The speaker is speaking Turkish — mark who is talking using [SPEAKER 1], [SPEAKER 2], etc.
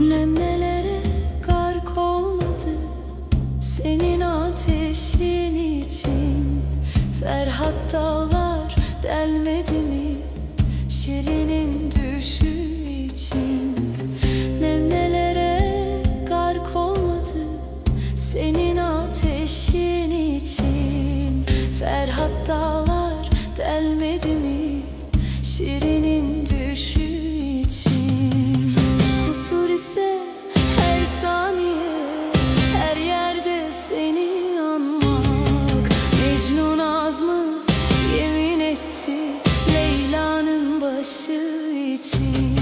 [SPEAKER 1] Nemlere gark olmadı Senin ateşin için. Ferhat dağlar delmedi mi Şirinin düşü için? Nemlere gark olmadı Senin ateşin için. Ferhat dağlar delmedi mi Şirinin 是已经